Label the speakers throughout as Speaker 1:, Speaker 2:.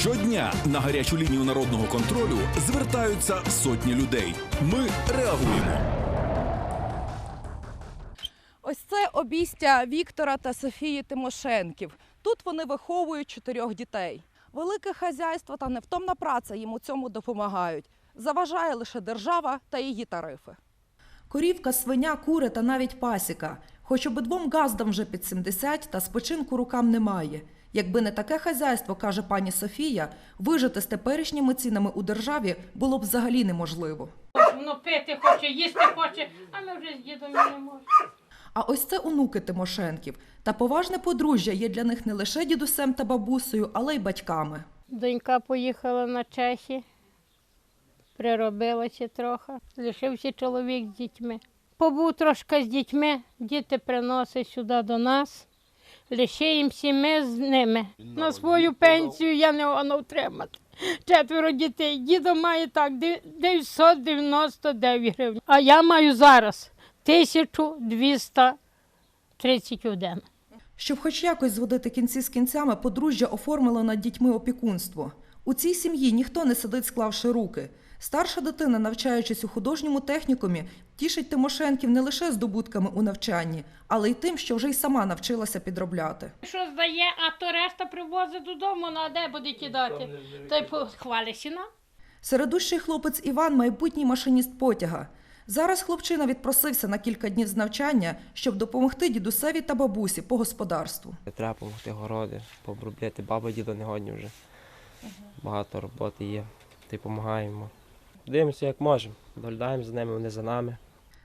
Speaker 1: Щодня на гарячу лінію народного контролю звертаються сотні людей. Ми реагуємо.
Speaker 2: Ось це обійстя Віктора та Софії Тимошенків. Тут вони виховують чотирьох дітей. Велике хазяйство та невтомна праця їм у цьому допомагають. Заважає лише держава та її тарифи. Корівка, свиня, кури та навіть пасіка. Хоч обидвом газдам вже під 70, та спочинку рукам немає. Якби не таке хазяйство, каже пані Софія, вижити з теперішніми цінами у державі було б взагалі неможливо.
Speaker 3: Воно пити хоче, їсти хоче, а ми вже з дідом не можемо.
Speaker 2: А ось це онуки Тимошенків. Та поважне подружжя є для них не лише дідусем та бабусею, але й батьками.
Speaker 3: Донька поїхала на Чехі, приробилася трохи, лишився чоловік з дітьми. Побув трошки з дітьми, діти приносять сюди до нас. Лишаємося ми з ними. На свою пенсію я не можу отримати. Четверо дітей. Дідо має так 999 гривень. А я маю зараз 1231.
Speaker 2: Щоб хоч якось зводити кінці з кінцями, подружжя оформило над дітьми опікунство. У цій сім'ї ніхто не сидить, склавши руки. Старша дитина, навчаючись у художньому технікумі, тішить Тимошенків не лише здобутками у навчанні, але й тим, що вже й сама навчилася підробляти.
Speaker 3: Що здає, а то решта привозить додому, ну а де буде кидати? Та й хвалися нам.
Speaker 2: Середущий хлопець Іван майбутній машиніст потяга. Зараз хлопчина відпросився на кілька днів з навчання, щоб допомогти дідусеві та бабусі по господарству.
Speaker 4: Треба допомогти городи, пообробляти. Баба дідо не годні вже. Багато роботи є. Допомагаємо. Дивимося, як можемо. Доглядаємо за ними, вони за нами.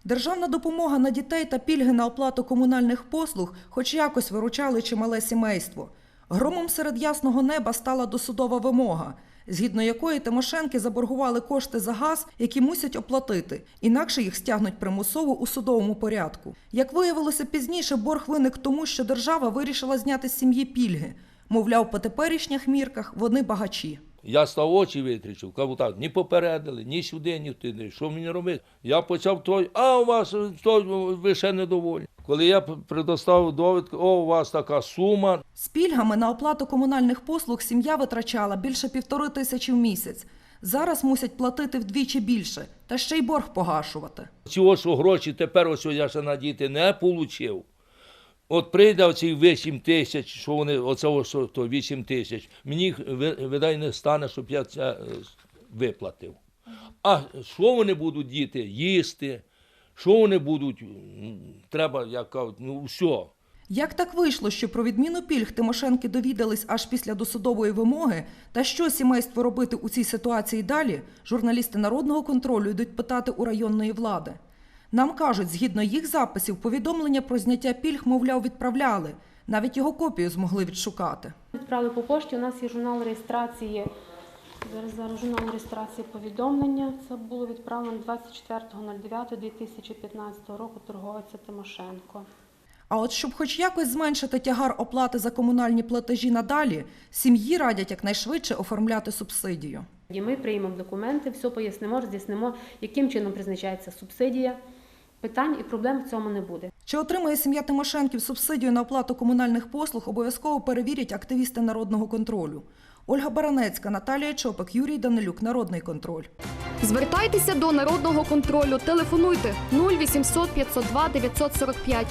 Speaker 2: Державна допомога на дітей та пільги на оплату комунальних послуг хоч якось виручали чимале сімейство. Громом серед ясного неба стала досудова вимога, згідно якої Тимошенки заборгували кошти за газ, які мусять оплатити, інакше їх стягнуть примусово у судовому порядку. Як виявилося пізніше, борг виник тому, що держава вирішила зняти з сім'ї пільги. Мовляв, по теперішніх мірках вони багачі.
Speaker 5: Я став очі витрічив, кажу так, ні попередили, ні сюди, ні туди. Що мені робити? Я почав той, а у вас той, ви ще недоволі. Коли я предоставив довідку, о, у вас така сума,
Speaker 2: З пільгами на оплату комунальних послуг сім'я витрачала більше півтори тисячі в місяць. Зараз мусять платити вдвічі більше, та ще й борг погашувати.
Speaker 5: цього, що гроші тепер ось я ще на діти не отримав. От прийде оці 8 тисяч, що вони, що, то 8 тисяч, мені ви- видай не стане, щоб я це е, виплатив. А що вони будуть діти їсти? Що вони будуть? Треба, як кажуть, ну все.
Speaker 2: Як так вийшло, що про відміну пільг Тимошенки довідались аж після досудової вимоги, та що сімейство робити у цій ситуації далі, журналісти народного контролю йдуть питати у районної влади. Нам кажуть, згідно їх записів, повідомлення про зняття пільг, мовляв, відправляли. Навіть його копію змогли відшукати.
Speaker 6: Відправили по пошті. У нас є журнал реєстрації. Зараз зараз журнал реєстрації повідомлення. Це було відправлено 24.09.2015 року торговиця Тимошенко.
Speaker 2: А от щоб хоч якось зменшити тягар оплати за комунальні платежі надалі, сім'ї радять якнайшвидше оформляти субсидію.
Speaker 6: Ми приймемо документи, все пояснимо, роз'яснимо, яким чином призначається субсидія. Питань і проблем в цьому не буде.
Speaker 2: Чи отримає сім'я Тимошенків субсидію на оплату комунальних послуг, обов'язково перевірять активісти народного контролю. Ольга Баранецька, Наталія Чопик, Юрій Данилюк, Народний контроль.
Speaker 7: Звертайтеся до народного контролю. Телефонуйте 0800 502 945